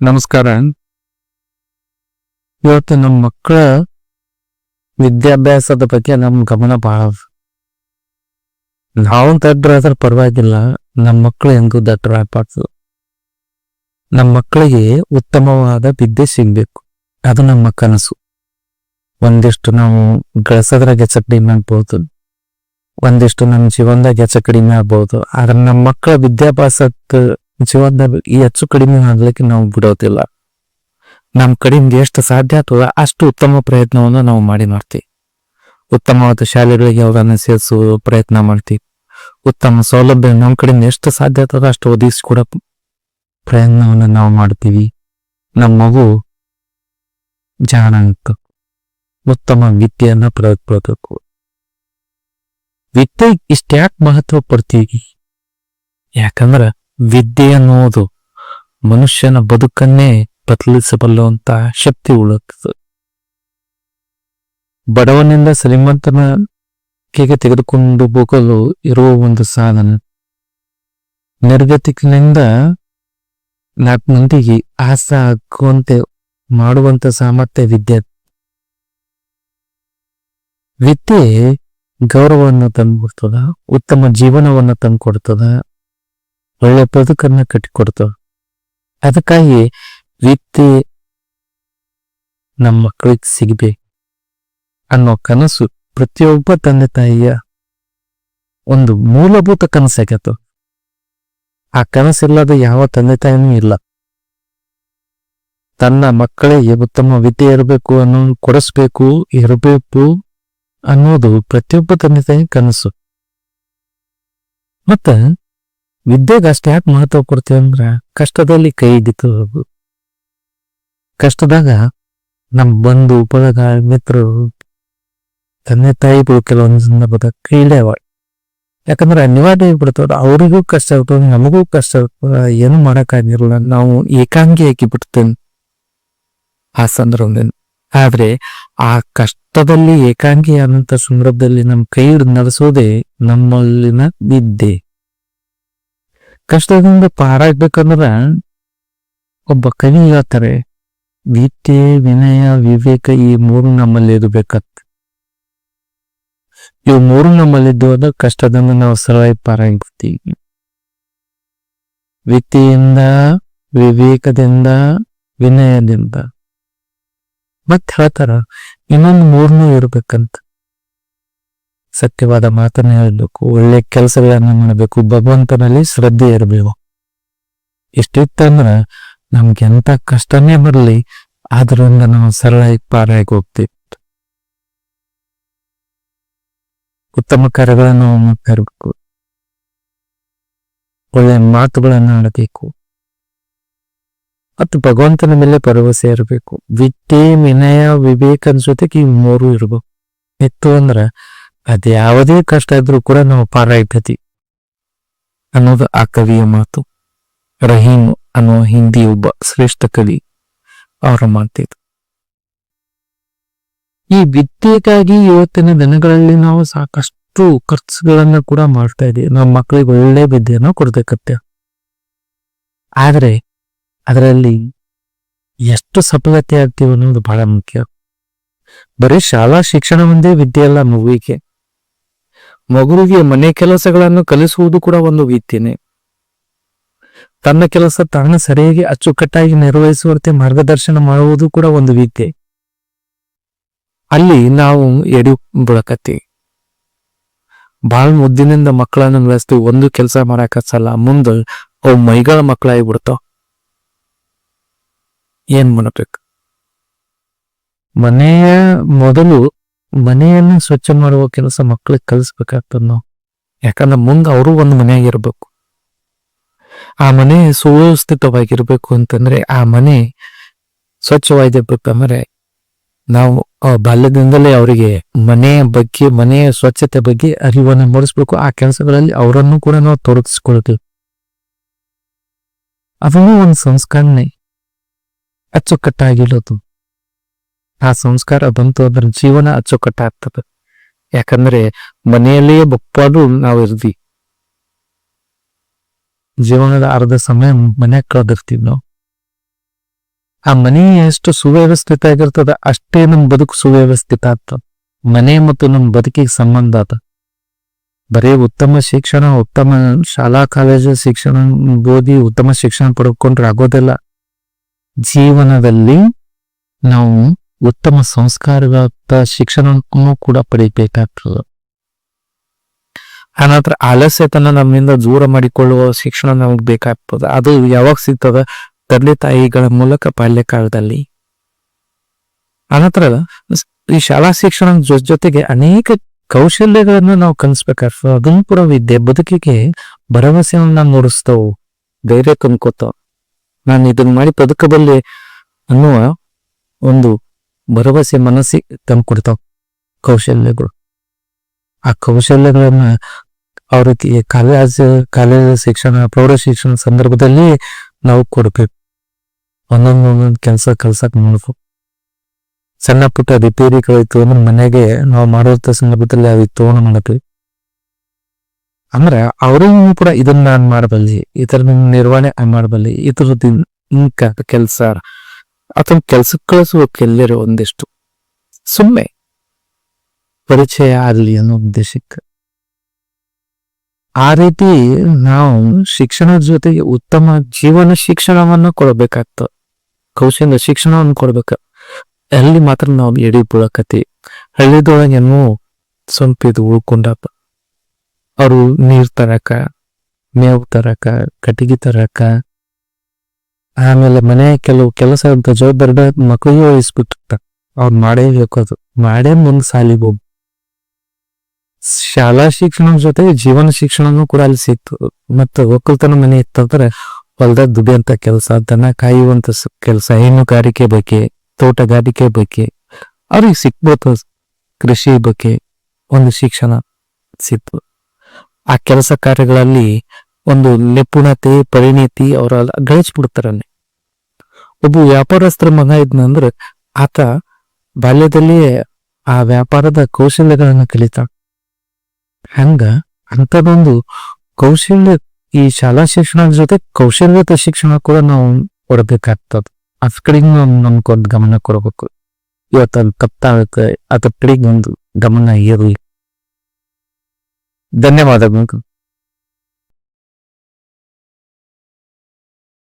ನಮಸ್ಕಾರ. ಇವತ್ತು ನಮ್ಮ ಮಕ್ಕಳ ವಿದ್ಯಾಭ್ಯಾಸದ ಬಗ್ಗೆ ನಮ್ಮ ಗಮನ ಬಹಳ. ನಾವು ದಡ್ಡರಾದ್ರ ಪರವಾಗಿಲ್ಲ ನಮ್ಮ ಮಕ್ಕಳು ಹೆಂಗೂ ದಡ್ಡರಾಗಬಾರ್ದು ನಮ್ಮ ಮಕ್ಕಳಿಗೆ ಉತ್ತಮವಾದ ವಿದ್ಯೆ ಸಿಗ್ಬೇಕು. ಅದು ನಮ್ಮ ಕನಸು. ಒಂದಿಷ್ಟು ನಾವು ಗಳಿಸೋದ್ರಾಗ ಹೆಚ್ಚು ಕಡಿಮೆ ಆಗ್ಬೋದು. ಒಂದಿಷ್ಟು ನಮ್ಮ ಜೀವನದಾಗ ಹೆಚ್ಚು ಕಡಿಮೆ ಆಗ್ಬೋದು. ಆದ್ರೆ ನಮ್ಮ ಮಕ್ಕಳ ವಿದ್ಯಾಭ್ಯಾಸದ ಜೀವನದಾಗ ಈ ಹೆಚ್ಚು ಕಡಿಮೆ ಆಗ್ಲಿಕ್ಕೆ ನಾವು ಬಿಡೋದಿಲ್ಲ. ನಮ್ಮ ಕಡೆಯಿಂದ ಎಷ್ಟು ಸಾಧ್ಯ ಆಗ್ತದ ಅಷ್ಟು ಉತ್ತಮ ಪ್ರಯತ್ನವನ್ನು ನಾವು ಮಾಡಿ ಮಾಡ್ತೀವಿ ಉತ್ತಮವಾದ ಶಾಲೆಗಳಿಗೆ ಅವರನ್ನು ಸೇರಿಸುವ ಪ್ರಯತ್ನ ಮಾಡ್ತೀವಿ. ಉತ್ತಮ ಸೌಲಭ್ಯ ನಮ್ಮ ಕಡೆಯಿಂದ ಎಷ್ಟು ಸಾಧ್ಯ ಆಗ್ತದ ಅಷ್ಟು ಕೂಡ ಪ್ರಯತ್ನವನ್ನು ನಾವು ಮಾಡ್ತೀವಿ. ನಮ್ಮ ಮಗು ಜಾಣಕ್ಕೆ ಉತ್ತಮ ವಿದ್ಯೆಯನ್ನ ಪಡೆದುಕೊಳ್ಬೇಕು ವಿದ್ಯೆ ಇಷ್ಟ್ಯಾಕ್ ಮಹತ್ವ ಪಡ್ತೀವಿ. ಯಾಕಂದ್ರ ವಿದ್ಯೆ ಅನ್ನುವುದು ಮನುಷ್ಯನ ಬದುಕನ್ನೇ ಬದಲಿಸಬಲ್ಲುವಂತಹ ಶಕ್ತಿ ಉಳುತ್ತದೆ. ಬಡವನಿಂದ ಶ್ರೀಮಂತನ ಕೆಗೆ ತೆಗೆದುಕೊಂಡು ಹೋಗಲು ಇರುವ ಒಂದು ಸಾಧನ. ನಿರ್ಗತಿಕನಿಂದ ನಾಲ್ಕು ಮಂದಿಗೆ ಆಸ ಹಾಕುವಂತೆ ಮಾಡುವಂತ ಸಾಮರ್ಥ್ಯ ವಿದ್ಯೆ. ವಿದ್ಯೆ ಗೌರವವನ್ನು ತಂದ್ಕೊಡ್ತದ, ಉತ್ತಮ ಜೀವನವನ್ನು ತಂದ್ಕೊಡ್ತದ ಒಳ್ಳೆ ಬದುಕನ್ನು ಕಟ್ಟಿಕೊಡ್ತಾವ. ಅದಕ್ಕಾಗಿ ವಿದ್ಯೆ ನಮ್ಮ ಮಕ್ಕಳಿಗೆ ಸಿಗಬೇಕು ಅನ್ನೋ ಕನಸು ಪ್ರತಿಯೊಬ್ಬ ತಂದೆ ತಾಯಿಯ ಒಂದು ಮೂಲಭೂತ ಕನಸಾಗ್ಯತ ಆ ಕನಸಿಲ್ಲದ ಯಾವ ತಂದೆ ತಾಯಿನೂ ಇಲ್ಲ. ತನ್ನ ಮಕ್ಕಳೇ ಉತ್ತಮ ವಿದ್ಯೆ ಇರಬೇಕು ಅನ್ನೋ ಕೊಡಿಸ್ಬೇಕು, ಇರಬೇಕು ಅನ್ನೋದು ಪ್ರತಿಯೊಬ್ಬ ತಂದೆ ತಾಯಿ ಕನಸು. ಮತ್ತ ವಿದ್ಯೆಗೆ ಅಷ್ಟು ಯಾಕೆ ಮಹತ್ವ ಕೊಡ್ತೀವಿ ಅಂದ್ರ ಕಷ್ಟದಲ್ಲಿ ಕೈ ಹಿಡಿತು ಕಷ್ಟದಾಗ ನಮ್ ಬಂಧು ಬಳಗ ಮಿತ್ರರು, ತಂದೆ ತಾಯಿಗಳು ಕೆಲವೊಂದು ಸಂದರ್ಭದಾಗ ಕೈ ಹಿಡಿಯವ ಯಾಕಂದ್ರೆ ಅನಿವಾರ್ಯ ಬಿಡ್ತಾವ್ರ ಅವರಿಗೂ ಕಷ್ಟ ಆಗ್ತದೆ, ನಮಗೂ ಕಷ್ಟ ಇರ್ತದ ಏನು ಮಾಡೋಕ್ಕಾಗಿರಲ್ಲ ನಾವು ಏಕಾಂಗಿ ಹಾಕಿ ಬಿಡ್ತೇನೆ ಆ ಸಂದರ್ಭದಲ್ಲಿ. ಆದ್ರೆ ಆ ಕಷ್ಟದಲ್ಲಿ ಏಕಾಂಗಿ ಆದಂತ ಸಂದರ್ಭದಲ್ಲಿ ನಮ್ಮ ಕೈ ಹಿಡಿದು ನಡೆಸೋದೇ ನಮ್ಮಲ್ಲಿನ ವಿದ್ಯೆ. ಕಷ್ಟದಿಂದ ಪಾರಾಗ್ಬೇಕಂದ್ರ ಒಬ್ಬ ಕವಿ ಹೇಳ್ತಾರೆ, ವಿದ್ಯೆ, ವಿನಯ, ವಿವೇಕ ಈ ಮೂರು ನಮ್ಮಲ್ಲಿ ಇರ್ಬೇಕತ್. ಇವು ಮೂರು ನಮ್ಮಲ್ಲಿದ್ದು ಅಂದ್ರೆ ಕಷ್ಟದಿಂದ ನಾವು ಸರಳಾಗಿ ಪಾರಾಗ್ತೀವಿ ವಿದ್ಯೆಯಿಂದ, ವಿವೇಕದಿಂದ, ವಿನಯದಿಂದ. ಮತ್ತೆ ಹೇಳ್ತಾರ, ಇನ್ನೊಂದು ಮೂರ್ನೂ ಇರ್ಬೇಕಂತ. ಸತ್ಯವಾದ ಮಾತನ್ನು ಹೇಳಬೇಕು, ಒಳ್ಳೆ ಕೆಲಸಗಳನ್ನು ಮಾಡಬೇಕು, ಭಗವಂತನಲ್ಲಿ ಶ್ರದ್ಧೆ ಇರಬೇಕು. ಎಷ್ಟಿತ್ತಂದ್ರೆ ನಮ್ಗೆ ಎಂತ ಕಷ್ಟನೇ ಬರಲಿ ಅದರಿಂದ ನಾವು ಸರಳಾಗಿ ಪಾರಾಗಿ ಹೋಗ್ತೀವಿ. ಉತ್ತಮ ಕಾರ್ಯಗಳನ್ನು ಮಾಡಬೇಕು. ಒಳ್ಳೆ ಮಾತುಗಳನ್ನು ಆಡಬೇಕು. ಮತ್ತು ಭಗವಂತನ ಮೇಲೆ ಭರವಸೆ ಇರಬೇಕು. ವಿಟ್ಟಿ ವಿನಯ, ವಿವೇಕದ ಜೊತೆಗೆ ಈ ಮೂರು ಇರಬೇಕು. ಇತ್ತು ಅಂದ್ರ ಅದ್ ಕಷ್ಟ ಇದ್ರೂ ಕೂಡ ನಾವು ಇದ್ದತಿ ಅನ್ನೋದು ಆ ಕವಿಯ ಮಾತು. ರಹೀಮ್ ಅನ್ನುವ ಹಿಂದಿ ಒಬ್ಬ ಶ್ರೇಷ್ಠ ಕವಿ ಅವರ ಮಾತಿದ್ರು ಈ ವಿದ್ಯೆಗಾಗಿ ಇವತ್ತಿನ ದಿನಗಳಲ್ಲಿ ನಾವು ಸಾಕಷ್ಟು ಖರ್ಚುಗಳನ್ನ ಕೂಡ ಮಾಡ್ತಾ ಇದೀವಿ ನಮ್ಮ ಮಕ್ಕಳಿಗೆ ಒಳ್ಳೆ ವಿದ್ಯೆಯನ್ನು ಕೊಡ್ಬೇಕತ್ತೆ. ಆದ್ರೆ ಅದರಲ್ಲಿ ಎಷ್ಟು ಸಫಲತೆ ಆಗ್ತೀವಿ ಅನ್ನೋದು ಬಹಳ ಮುಖ್ಯ. ಬರೀ ಶಾಲಾ ಶಿಕ್ಷಣ ಒಂದೇ ವಿದ್ಯೆ ಅಲ್ಲ ಮಗುವಿಗೆ ಮಗುವಿಗೆ ಮನೆ ಕೆಲಸಗಳನ್ನು ಕಲಿಸುವುದು ಕೂಡ ಒಂದು ವಿದ್ಯೆನೆ. ತನ್ನ ಕೆಲಸ ತಾನು ಸರಿಯಾಗಿ ಅಚ್ಚುಕಟ್ಟಾಗಿ ನಿರ್ವಹಿಸುವಂತೆ ಮಾರ್ಗದರ್ಶನ ಮಾಡುವುದು ಕೂಡ ಒಂದು ವಿದ್ಯೆ. ಅಲ್ಲಿ ನಾವು ಎಡಿ ಬಿಡಕತ್ತೀವಿ ಬಾಳ್ ಮುದ್ದಿನಿಂದ ಮಕ್ಕಳನ್ನ ಬೆಳೆಸ್ತೀವಿ ಒಂದು ಕೆಲಸ ಮಾಡಕತ್ತಲ್ಲ ಮುಂದೆ ಅವು ಮೈಗಳ ಮಕ್ಕಳಾಗಿ ಬಿಡ್ತಾವ. ಏನ್ ಮಾಡಬೇಕು? ಮನೆಯ ಮೊದಲು ಮನೆಯನ್ನ ಸ್ವಚ್ಛ ಮಾಡುವ ಕೆಲಸ ಮಕ್ಕಳಿಗೆ ಕಲಿಸ್ಬೇಕಾಗ್ತದ ನಾವು. ಯಾಕಂದ್ರೆ ಮುಂದೆ ಅವರು ಒಂದು ಮನೆಯಾಗಿರ್ಬೇಕು ಆ ಮನೆ ಸುವ್ಯವಸ್ಥಿತವಾಗಿರ್ಬೇಕು ಅಂತಂದ್ರೆ ಆ ಮನೆ ಸ್ವಚ್ಛವಾಗಿರ್ಬೇಕಂದ್ರೆ ನಾವು ಬಾಲ್ಯದಿಂದಲೇ ಅವರಿಗೆ ಮನೆಯ ಬಗ್ಗೆ, ಮನೆಯ ಸ್ವಚ್ಛತೆ ಬಗ್ಗೆ ಅರಿವನ್ನು ಮೂಡಿಸ್ಬೇಕು. ಆ ಕೆಲಸಗಳಲ್ಲಿ ಅವರನ್ನು ಕೂಡ ನಾವು ತೊಡಗಿಸ್ಕೊಳ್ತೀವಿ. ಅದನ್ನು ಒಂದು ಸಂಸ್ಕರಣೆ. ಅಚ್ಚುಕಟ್ಟಾಗಿರೋದು. ಆ ಸಂಸ್ಕಾರ ಬಂತು, ಅದ್ರ ಜೀವನ ಅಚ್ಚುಕಟ್ಟಾಗ್ತದೆ. ಯಾಕಂದ್ರೆ ಮನೆಯಲ್ಲಿಯೇ ಬಪ್ಪಾಡು ನಾವು ಇರ್ದಿ ಜೀವನದ ಅರ್ಧ ಸಮಯ ಮನ್ಯಾಗ ಕಳೆದಿರ್ತೀವಿ ನಾವು. ಆ ಮನೆ ಎಷ್ಟು ಸುವ್ಯವಸ್ಥಿತ ಆಗಿರ್ತದ, ಅಷ್ಟೇ ನಮ್ ಬದುಕು ಸುವ್ಯವಸ್ಥಿತ ಆಗ್ತದ. ಮನೆ ಮತ್ತು ನಮ್ಮ ಬದುಕಿಗೆ ಸಂಬಂಧ ಆತ ಬರೀ ಉತ್ತಮ ಶಿಕ್ಷಣ, ಉತ್ತಮ ಶಾಲಾ, ಕಾಲೇಜು ಶಿಕ್ಷಣ, ಓದಿ ಉತ್ತಮ ಶಿಕ್ಷಣ ಪಡ್ಕೊಂಡ್ರೆ ಆಗೋದಿಲ್ಲ. ಜೀವನದಲ್ಲಿ ನಾವು ಉತ್ತಮ ಸಂಸ್ಕಾರವಾದ ಶಿಕ್ಷಣವನ್ನು ಕೂಡ ಪಡಿಬೇಕಾಗ್ತದೆ. ಆನಂತರ ಆಲಸ್ಯತನ ನಮ್ಮಿಂದ ದೂರ ಮಾಡಿಕೊಳ್ಳುವ ಶಿಕ್ಷಣ ನಮಗೆ ಬೇಕಾಗ್ತದೆ. ಅದು ಯಾವಾಗ ಸಿಗ್ತದ? ತಂದೆ ತಾಯಿಗಳ ಮೂಲಕ ಬಾಲ್ಯಕಾಲದಲ್ಲಿ. ಅನಂತರ ಸ್- ಈ ಶಾಲಾ ಶಿಕ್ಷಣ ಜೊತೆಗೆ ಅನೇಕ ಕೌಶಲ್ಯಗಳನ್ನ ನಾವು ಕಲಿಸ್ಬೇಕಾಗ್ತದೆ. ಅದನ್ನು ಕೂಡ ವಿದ್ಯೆ ಬದುಕಿಗೆ ಭರವಸೆಯನ್ನ ಮೂಡಿಸ್ತಾವು. ಧೈರ್ಯ ತಂದ್ಕೋತಾವ ನಾನು ಇದನ್ನ ಮಾಡಿ ಬದುಕಬಲ್ಲೆ ಅನ್ನುವ ಒಂದು ಭರವಸೆ ಮನಸ್ಸಿಗೆ ತಂದ್ಕೊಡ್ತಾವ ಕೌಶಲ್ಯಗಳು. ಆ ಕೌಶಲ್ಯಗಳನ್ನ ಅವ್ರಿಗೆ ಕಾಲೇಜ್ ಕಾಲೇಜ್ ಶಿಕ್ಷಣ, ಪ್ರೌಢ ಶಿಕ್ಷಣ ಸಂದರ್ಭದಲ್ಲಿ ನಾವು ಕೊಡ್ಬೇಕು. ಒಂದೊಂದು ಒಂದೊಂದು ಕೆಲಸ ಕಲ್ಸಕ್ ನೋಡ್ಬೇಕು. ಸಣ್ಣ ಪುಟ್ಟ ರಿಪೇರಿಗಳಿತ್ತು ಅಂದ್ರೆ ಮನೆಗೆ ನಾವು ಮಾಡುವಂತ ಸಂದರ್ಭದಲ್ಲಿ ಅವ್ರಿಗೆ ತೋಣ ಮಾಡಬೇಕು ಅಂದ್ರೆ ಅವರು ಕೂಡ ಇದನ್ನ ನಾನ್ ಮಾಡಬಲ್ಲೆ ಇತರ ನಿರ್ವಹಣೆ ಮಾಡಬಲ್ಲೆ ಇದ್ರದ್ದು ಇಂಕ ಕೆಲಸ ಅಥವಾ ಕೆಲ್ಸಕ್ಕೆ ಕಳಿಸುವ ಎಲ್ಲರೂ ಒಂದಿಷ್ಟು. ಸುಮ್ಮನೆ ಪರಿಚಯ ಆಗಲಿ ಅನ್ನೋ ಉದ್ದೇಶಕ್ಕೆ. ಆ ರೀತಿ ನಾವು ಶಿಕ್ಷಣದ ಜೊತೆಗೆ ಉತ್ತಮ ಜೀವನ ಶಿಕ್ಷಣವನ್ನು ಕೊಡಬೇಕಾಗ್ತದೆ ಕೌಶಲ್ಯ ಶಿಕ್ಷಣವನ್ನು ಕೊಡ್ಬೇಕ. ಅಲ್ಲಿ ಮಾತ್ರ ನಾವು ಎಡಿ ಬೀಳಕತಿ ಹಳ್ಳಿದೊಳಗೇನು ಇದು ಉಳ್ಕೊಂಡಪ್ಪ ಅವರು ನೀರ್ ತರಕ, ಮೇವು ತರಕ, ಕಟ್ಟಿಗೆ ತರಕ ಆಮೇಲೆ ಮನೆ ಕೆಲವು ಕೆಲಸ ಅಂತ ಜವಾಬ್ದಾರಿ ಮಕ್ಕಳಿಗೆ ವಹಿಸ್ಬಿಟ್ಟಿರ್ತಾರೆ ಅವ್ರು ಮಾಡೇ ಅದು. ಮಾಡೇ ಮುಂದ್ ಸಾಲಿಗೆ ಶಾಲಾ ಶಿಕ್ಷಣ ಜೊತೆ ಜೀವನ ಶಿಕ್ಷಣನೂ ಕೂಡ ಅಲ್ಲಿ ಸಿಕ್ತು ಮತ್ತು ಒಕ್ಕಲ್ತನ ಮನೆ ಇತ್ತಂದ್ರೆ ಹೊಲ್ದಾಗ ದುಡಿಯಂತ ಕೆಲಸ, ದನ ಕಾಯುವಂತ ಕೆಲಸ, ಹೈನುಗಾರಿಕೆ ಬಗ್ಗೆ, ತೋಟಗಾರಿಕೆ ಬಗ್ಗೆ, ಅವ್ರಿಗೆ ಸಿಕ್ಬೋದು ಕೃಷಿ ಬಗ್ಗೆ ಒಂದು ಶಿಕ್ಷಣ ಸಿಕ್ತು ಆ ಕೆಲಸ ಕಾರ್ಯಗಳಲ್ಲಿ ಒಂದು ನಿಪುಣತೆ, ಪರಿಣಿತಿ ಅವರ ಗಳಿಸ್ಬಿಡ್ತಾರನ್ನೇ ಒಬ್ಬ ವ್ಯಾಪಾರಸ್ಥರ ಮಗ ಇದ್ನಂದ್ರೆ ಆತ ಬಾಲ್ಯದಲ್ಲಿಯೇ ಆ ವ್ಯಾಪಾರದ ಕೌಶಲ್ಯಗಳನ್ನ ಕಲಿತ. ಹಂಗ ಅಂತದೊಂದು ಕೌಶಲ್ಯ ಈ ಶಾಲಾ ಶಿಕ್ಷಣದ ಜೊತೆ ಕೌಶಲ್ಯದ ಶಿಕ್ಷಣ ಕೂಡ ನಾವು ಕೊಡಬೇಕಾಗ್ತದ. ಅದ್ ಕಡೆಗೆ ನಮ್ಗೊಂದು ಗಮನ ಕೊಡಬೇಕು. ಇವತ್ತು ಅದು ತಪ್ಪಾಗುತ್ತೆ ಅದ್ರ ಕಡೆಗೆ ಒಂದು ಗಮನ ಇರಲಿ. ಧನ್ಯವಾದಗಳು.